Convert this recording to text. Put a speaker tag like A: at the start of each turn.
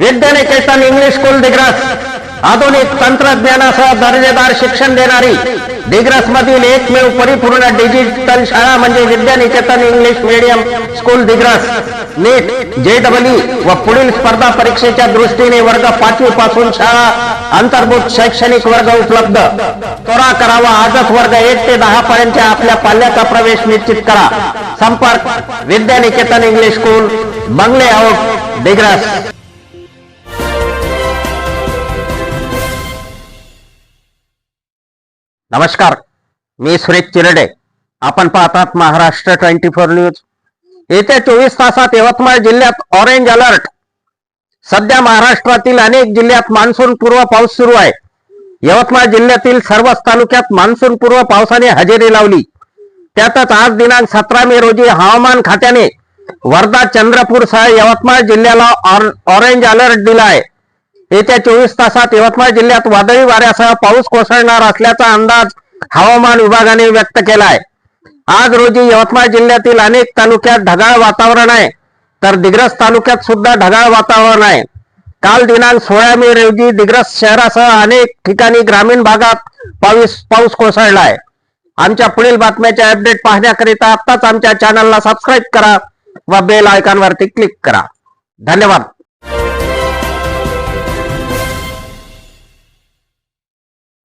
A: विद्यानिकेतन English school Digras आधुनिक तंत्रज्ञानासह दर्जेदार शिक्षण देणारी डिग्रस मधील एकमेव परिपूर्ण डिजिटल शाळा म्हणजे Vidyaniketan English medium school Digras NEET JW व पुढील स्पर्धा परीक्षेच्या दृष्टीने वर्ग पाचवी पासून शाळा अंतर्भूत शैक्षणिक वर्ग उपलब्ध. त्वरा करावा आजच वर्ग एक ते दहा पर्यंतच्या आपल्या पाल्याचा प्रवेश निश्चित करा. संपर्क विद्यानिकेतन इंग्लिश स्कूल बंगले आउट दिग्रस नमस्कार मी सुरेश चिरडे. आपण पाहतात महाराष्ट्र ट्वेंटी फोर न्यूज. येत्या चोवीस तासात यवतमाळ जिल्ह्यात ऑरेंज अलर्ट. सध्या महाराष्ट्रातील अनेक जिल्ह्यात मान्सून पूर्व पाऊस सुरू आहे. यवतमाळ जिल्ह्यातील सर्वच तालुक्यात मान्सून पूर्व पावसाने हजेरी लावली. त्यातच आज दिनांक सतरा मे रोजी हवामान खात्याने वर्धा चंद्रपूरसह यवतमाळ जिल्ह्याला ऑर- ऑरेंज अलर्ट दिला आहे. येत्या चोवीस तासात यवतमाळ जिल्ह्यात वादळी वाऱ्यासह पाऊस कोसळणार असल्याचा अंदाज हवामान विभागाने व्यक्त केला आहे आज रोजी यवतमाळ जिल्ह्यातील अनेक तालुक्यात ढगाळ वातावरण आहे. तर दिग्रस तालुक्यात सुद्धा ढगाळ वातावरण आहे. काल दिनांक सोळा मे रोजी दिग्रस शहरासह अनेक ठिकाणी ग्रामीण भागात पाऊस पाऊस कोसळला आहे आमच्या पुढील बातम्याचे अपडेट पाहण्याकरिता आत्ताच आमच्या चॅनलला सबस्क्राईब करा व बेल आयकॉनवरती क्लिक करा. धन्यवाद.